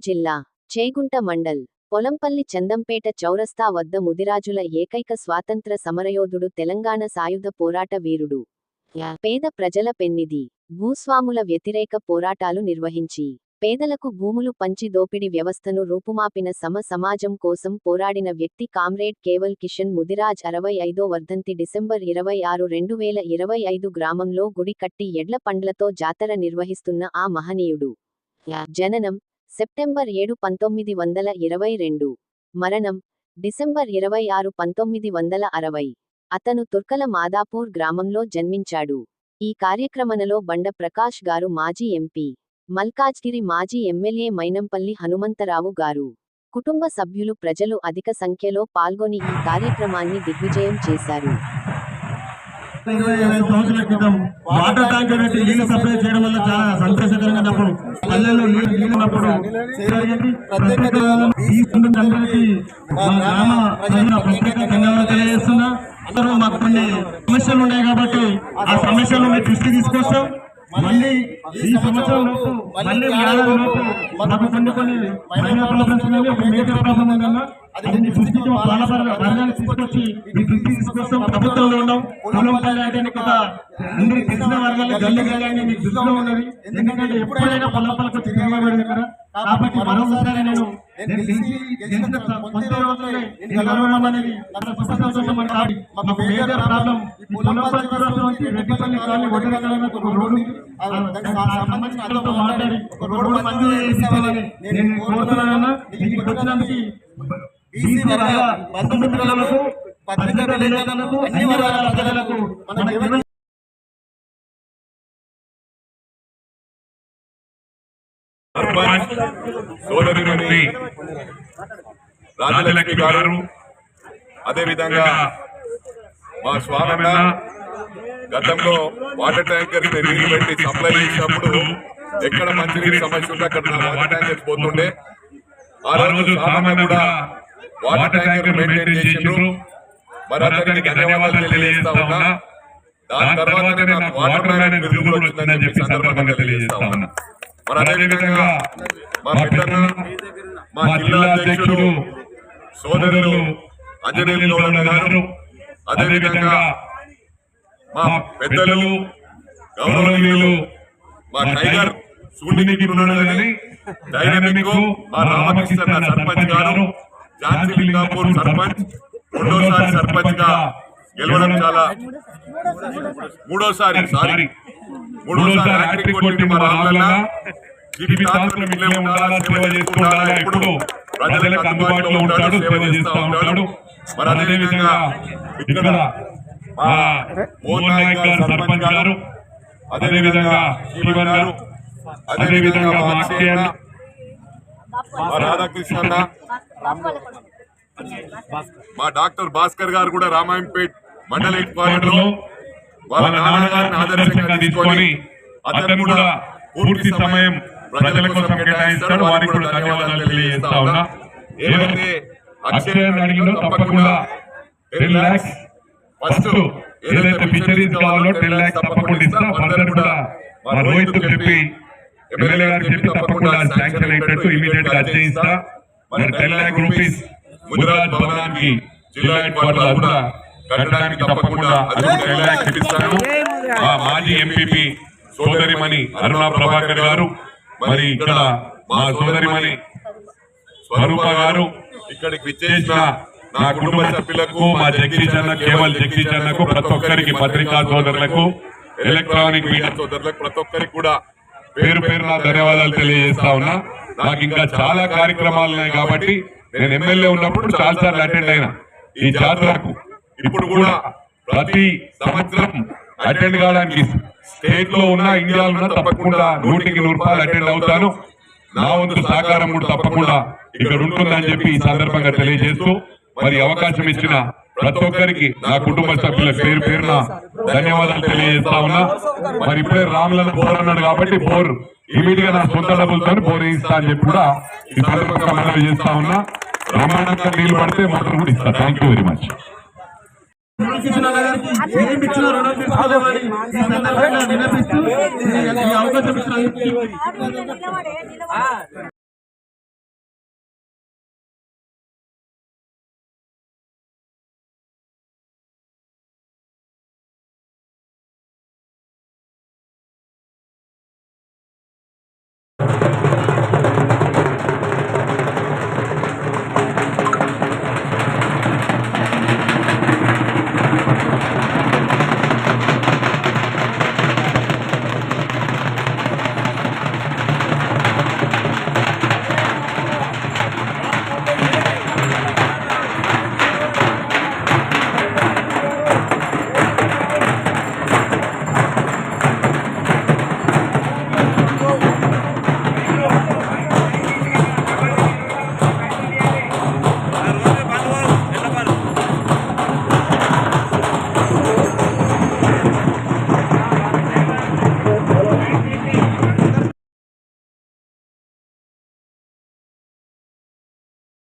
జిల్లా చేగుంట మండల్ పొలంపల్లి చందంపేట చౌరస్తా వద్ద ముదిరాజుల ఏకైక స్వాతంత్ర సమరయోధుడు తెలంగాణ సాయుధ పోరాట వీరుడు. పేద ప్రజల పెన్నిది భూస్వాముల వ్యతిరేక పోరాటాలు నిర్వహించి పేదలకు భూములు పంచి దోపిడి వ్యవస్థను రూపుమాపిన సమ సమాజం కోసం పోరాడిన వ్యక్తి కామ్రేడ్ కేవల్ కిషన్ ముదిరాజ్ అరవై ఐదో వర్ధంతి డిసెంబర్ ఇరవై ఆరు రెండు వేల ఇరవై ఐదు గ్రామంలో గుడి కట్టి ఎడ్ల పండ్లతో జాతర నిర్వహిస్తున్న ఆ మహనీయుడు. జననం సెప్టెంబర్ ఏడు పంతొమ్మిది వందల ఇరవై రెండు. మరణం డిసెంబర్ ఇరవై ఆరు పంతొమ్మిది వందల అరవై. అతను తుర్కల మాదాపూర్ గ్రామంలో జన్మించాడు. ఈ కార్యక్రమనలో బండ ప్రకాష్ గారు మాజీ ఎంపీ మల్కాజ్గిరి మాజీ ఎమ్మెల్యే మైనంపల్లి హనుమంతరావు గారు. కుటుంబ సభ్యులు ప్రజలు అధిక సంఖ్యలో పాల్గొని ఈ కార్యక్రమాన్ని దిగ్విజయం చేశారు. ఇరవై ఐదు సంవత్సరాల క్రితం వాటర్ ట్యాంక్ పెట్టి నీళ్ళు సప్లై చేయడం వల్ల చాలా సంతోషకరంగా ఉన్నప్పుడు పల్లెల్లో నీళ్ళు నీళ్ళు ఉన్నప్పుడు ప్రత్యేక అందరికీ మా గ్రామ ప్రజల ప్రత్యేక ధన్యవాదాలు తెలియజేస్తున్నా. అందరూ మాకు కొన్ని సమస్యలు ఉన్నాయి కాబట్టి ఆ సమస్యలు మీ దృష్టి తీసుకొస్తాం. మళ్ళీ ఈ సంవత్సరం లోపు మళ్ళీ ఏడాది లోపు మాకు కొన్ని కొన్ని మైనర్ ప్రాబ్లమ్స్ ఉన్నాయి ఒక మేజర్ ప్రాబ్లం ఉందన్నా వర్గాన్ని తీసుకొచ్చి తీసుకొస్తాం ప్రభుత్వంలో ఉన్నాం. పల్లె అంటే ఒక అందరికి తెలిసిన వర్గాలు గల్లి గల్లి అని మీకు దృష్టిలో ఉన్నది ఎందుకంటే ఎప్పుడైనా పొలం పలకు తిరగబడింది కదా. కాబట్టి మరొకసారి నేను నేను గెలిచి గెలిచిన కొంత రోజులే నేను గెలవడం అనేది నాకు గొప్ప సంతోషం అని కాదు మాకు మేజర్ ప్రాబ్లం ఈ పొలంపల్లి దూరంలో నుంచి రెడ్డిపల్లి కాలనీ ఒడ్డరకాలన్న ఒక రోడ్డు దానికి సంబంధించిన మాట్లాడి ఒక రోడ్డు మంజూరు నేను కోరుతున్నానన్నా దీనికి వచ్చినందుకు బీసీ వర్గాల బంధుమిత్రులకు పత్రికా విలేకరులకు అన్ని వర్గాల ప్రజలకు మన సర్పంచ్ సోదరుని రాజలక్ష్మి గారు అదేవిధంగా మా స్వామన్న గతంలో వాటర్ ట్యాంకర్ నీళ్ళు పెట్టి సప్లై చేసినప్పుడు ఎక్కడ మంచినీటి సమస్య ఉంటే అక్కడ వాటర్ ట్యాంకర్ పోతుండే. ఆ రోజు స్వామన్న కూడా వాటర్ ట్యాంకర్ మెయింటైన్ చేసిండ్రు. మరి అతనికి ధన్యవాదాలు తెలియజేస్తా ఉన్నా. దాని తర్వాతనే నాకు వాటర్ మ్యాన్ వచ్చిందని చెప్పి సందర్భంగా తెలియజేస్తా ఉన్నా. మరి అదేవిధంగా మా మా జిల్లా అధ్యక్షుడు సోదరులు అంజనేయులు గారు అదేవిధంగా మా పెద్దలు గౌరవనీయులు మా టైగర్ ఉన్నాడని డైనమిక్ మా రామకృష్ణ సర్పంచ్ గారు లింగాపూర్ సర్పంచ్ రెండోసారి సర్పంచ్గా గెలవడం చాలా మూడోసారి సారీ. మూడోసారి హ్యాట్రిక్ కొట్టి మా రామలన్న జీవితాంతం ఇట్లే ఉండాలా సేవ చేసుకుంటారా ఎప్పుడు? ప్రజలకు అందుబాటులో ఉంటాడు సేవ చేస్తా ఉంటాడు. మరి అదేవిధంగా ఇక్కడ మా మోహన్ నాయక్ గారు సర్పంచ్ గారు అదేవిధంగా గారు అదేవిధంగా మా రాధాకృష్ణ మా డాక్టర్ భాస్కర్ గారు కూడా రామాయంపేట్ మండల హెడ్ క్వార్టర్లో వాళ్ళ నాన్నగారిని ఆదర్శంగా తీసుకొని అతను కూడా పూర్తి సమయం ప్రజల కోసం కేటాయిస్తాడు. వారికి కూడా ధన్యవాదాలు తెలియజేస్తా ఉన్నా. ఏదైతే అక్షయ తప్పకుండా టెన్ లాక్స్ ఫస్ట్ ఏదైతే ఫిషరీస్ కావాలో టెన్ లాక్స్ తప్పకుండా ఇస్తా. ఫర్దర్ కూడా మా రోహిత్ చెప్పి ఎమ్మెల్యే గారికి చెప్పి తప్పకుండా శాంక్షన్ అయ్యేటట్టు ఇమీడియట్గా చేయిస్తా. మరి టెన్ లాక్ రూపీస్ ముదిరాజ్ భవనానికి జిల్లా హెడ్ క్వార్టర్ కూడా కట్టడానికి తప్పకుండా ఇప్పిస్తాను మా మాజీ ఎంపీపీ సోదరిమణి అరుణా ప్రభాకర్ గారు మరి ఇక్కడ మా సోదరిమణి స్వరూప గారు ఇక్కడికి విచ్చేసిన నా కుటుంబ సభ్యులకు మా జగదీష్ అన్న కేవల్ జగదీష్ అన్నకు ప్రతి ఒక్కరికి పత్రికా సోదరులకు ఎలక్ట్రానిక్ మీడియా సోదరులకు ప్రతి ఒక్కరికి కూడా పేరు పేరు నా ధన్యవాదాలు తెలియజేస్తా ఉన్నా. నాకు ఇంకా చాలా కార్యక్రమాలు ఉన్నాయి కాబట్టి నేను ఎమ్మెల్యే ఉన్నప్పుడు చాలా సార్లు అటెండ్ అయినా. ఈ జాతరకు ఇప్పుడు కూడా ప్రతి సంవత్సరం అటెండ్ కావడానికి స్టేట్లో ఉన్న ఇండియాలో ఉన్న తప్పకుండా నూటికి నూరు రూపాయలు అటెండ్ అవుతాను. నా వంతు సహకారం కూడా తప్పకుండా ఇక్కడ ఉంటుందని చెప్పి ఈ సందర్భంగా తెలియజేస్తూ మరి అవకాశం ఇచ్చిన ప్రతి ఒక్కరికి నా కుటుంబ సభ్యుల పేరు పేరున ధన్యవాదాలు తెలియజేస్తా ఉన్నా. మరి ఇప్పుడే రాములను బోర్ అన్నాడు కాబట్టి బోర్ ఇమీడియట్గా నా సొంత డబ్బులతో బోర్ ఇస్తా అని చెప్పి కూడా ఈ సందర్భంగా మనవి చేస్తా ఉన్నా. బ్రహ్మాండంగా నీళ్ళు పడితే మాత్రం కూడా ఇస్తా. థ్యాంక్ యూ వెరీ మచ్ ఏమి ఇచ్చిన రుణం తీసుకోవాలని ఈ సందర్భంగా విన్నపిస్తూ అవకాశం ఇచ్చిన